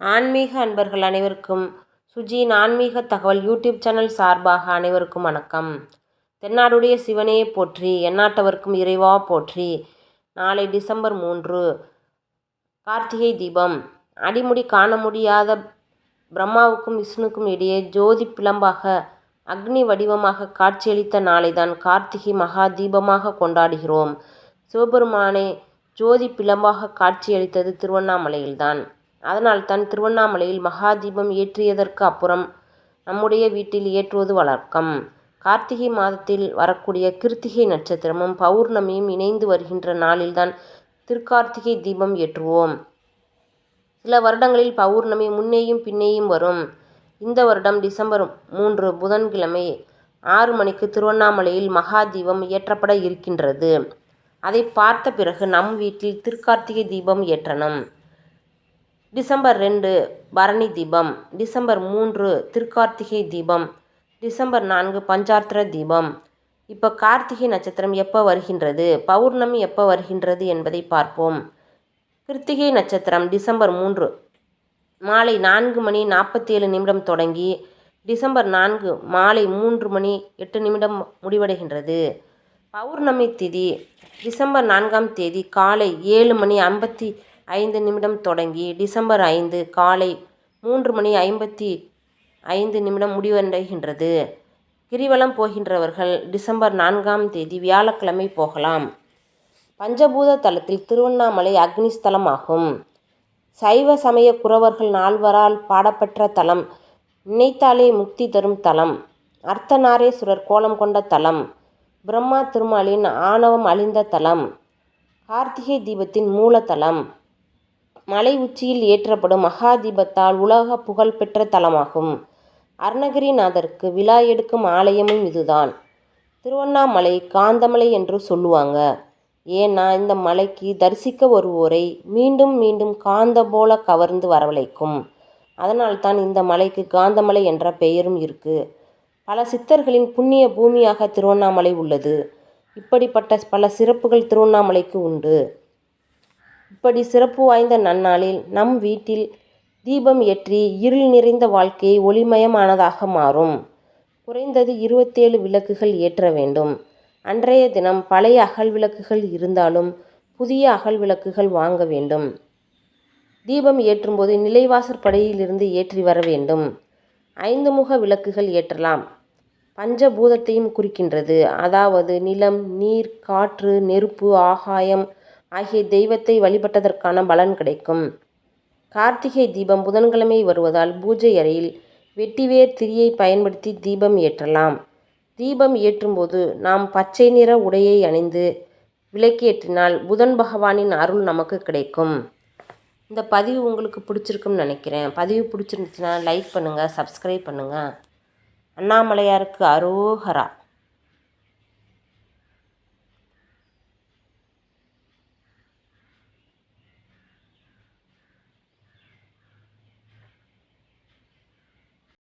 ஆன்மீக அன்பர்கள் அனைவருக்கும் சுஜியின் ஆன்மீக தகவல் யூடியூப் சேனல் சார்பாக அனைவருக்கும் வணக்கம். தென்னாடுடைய சிவனையே போற்றி எந்நாட்டவர்க்கும் இறைவா போற்றி. நாளை டிசம்பர் மூன்று கார்த்திகை தீபம். அடிமுடி காண முடியாத பிரம்மாவுக்கும் விஷ்ணுக்கும் இடையே ஜோதி பிளம்பாக அக்னி வடிவமாக காட்சியளித்த நாளைதான் கார்த்திகை மகா தீபமாக கொண்டாடுகிறோம். சிவபெருமானே ஜோதி பிளம்பாக காட்சியளித்தது திருவண்ணாமலையில்தான். அதனால் தான் திருவண்ணாமலையில் மகா தீபம் ஏற்றியதற்கு அப்புறம் நம்முடைய வீட்டில் ஏற்றுவது வழக்கம். கார்த்திகை மாதத்தில் வரக்கூடிய கிருத்திகை நட்சத்திரமும் பௌர்ணமியும் இணைந்து வருகின்ற நாளில்தான் திருக்கார்த்திகை தீபம் ஏற்றுவோம். சில வருடங்களில் பௌர்ணமி முன்னேயும் பின்னேயும் வரும். இந்த வருடம் டிசம்பர் மூன்று புதன்கிழமை ஆறு மணிக்கு திருவண்ணாமலையில் மகா தீபம் ஏற்றப்பட இருக்கின்றது. அதை பார்த்த பிறகு நம் வீட்டில் திருக்கார்த்திகை தீபம் ஏற்றணும். டிசம்பர் ரெண்டு பரணி தீபம் டிசம்பர் மூன்று திருக்கார்த்திகை தீபம் டிசம்பர் நான்கு பஞ்சார்த்திர தீபம். இப்போ கார்த்திகை நட்சத்திரம் எப்போ வருகின்றது? பௌர்ணமி எப்போ வருகின்றது என்பதை பார்ப்போம். கிருத்திகை நட்சத்திரம் டிசம்பர் மூன்று மாலை நான்கு மணி நாற்பத்தி ஏழு நிமிடம் தொடங்கி டிசம்பர் நான்கு மாலை மூன்று மணி எட்டு நிமிடம் முடிவடைகின்றது. பௌர்ணமி திதி டிசம்பர் நான்காம் தேதி காலை ஏழு மணி ஐம்பத்தி ஐந்து நிமிடம் தொடங்கி டிசம்பர் ஐந்து காலை மூன்று மணி ஐம்பத்தி ஐந்து நிமிடம் முடிவடைகின்றது. கிரிவலம் போகின்றவர்கள் டிசம்பர் நான்காம் தேதி வியாழக்கிழமை போகலாம். பஞ்சபூத தலத்தில் திருவண்ணாமலை அக்னிஸ்தலம் ஆகும் சைவ சமய குறவர்கள் நால்வரால் பாடப்பெற்ற தலம் நினைத்தாலே முக்தி தரும் தலம் அர்த்தநாரேஸ்வரர் கோலம் கொண்ட தலம் பிரம்மா திருமாலின் ஆணவம் அழிந்த தலம் கார்த்திகை தீபத்தின் மூலத்தலம் மலை உச்சியில் ஏற்றப்படும் மகா தீபத்தால் உலக புகழ்பெற்ற தலமாகும். அருணகிரிநாதருக்கு விழா எடுக்கும் ஆலயமும் இதுதான். திருவண்ணாமலை காந்தமலை என்று சொல்லுவாங்க. ஏன்னா இந்த மலைக்கு தரிசிக்க வருவோரை மீண்டும் மீண்டும் காந்த போல கவர்ந்து வரவழைக்கும். அதனால்தான் இந்த மலைக்கு காந்தமலை என்ற பெயரும் இருக்கு. பல சித்தர்களின் புண்ணிய பூமியாக திருவண்ணாமலை உள்ளது. இப்படிப்பட்ட பல சிறப்புகள் திருவண்ணாமலைக்கு உண்டு. இப்படி சிறப்பு வாய்ந்த நன்னாளில் நம் வீட்டில் தீபம் ஏற்றி இருள் நிறைந்த வாழ்க்கையை ஒளிமயமானதாக மாறும். குறைந்தது இருபத்தேழு விளக்குகள் ஏற்ற வேண்டும். அன்றைய தினம் பழைய அகல் விளக்குகள் இருந்தாலும் புதிய அகல் விளக்குகள் வாங்க வேண்டும். தீபம் ஏற்றும்போது நிலைவாசற்படையிலிருந்து ஏற்றி வர வேண்டும். ஐந்து முக விளக்குகள் ஏற்றலாம். பஞ்சபூதத்தையும் குறிக்கின்றது. அதாவது நிலம் நீர் காற்று நெருப்பு ஆகாயம் ஆகிய தெய்வத்தை வழிபட்டதற்கான பலன் கிடைக்கும். கார்த்திகை தீபம் புதன்கிழமை வருவதால் பூஜை அறையில் வெட்டிவேர் திரியை பயன்படுத்தி தீபம் ஏற்றலாம். தீபம் ஏற்றும்போது நாம் பச்சை நிற உடையை அணிந்து விளக்கேற்றினால் புதன் பகவானின் அருள் நமக்கு கிடைக்கும். இந்த பதிவு உங்களுக்கு பிடிச்சிருக்குன்னு நினைக்கிறேன். பதிவு பிடிச்சிருந்துச்சுன்னா லைக் பண்ணுங்கள் சப்ஸ்கிரைப் பண்ணுங்கள் அண்ணாமலையாருக்கு அரோகரா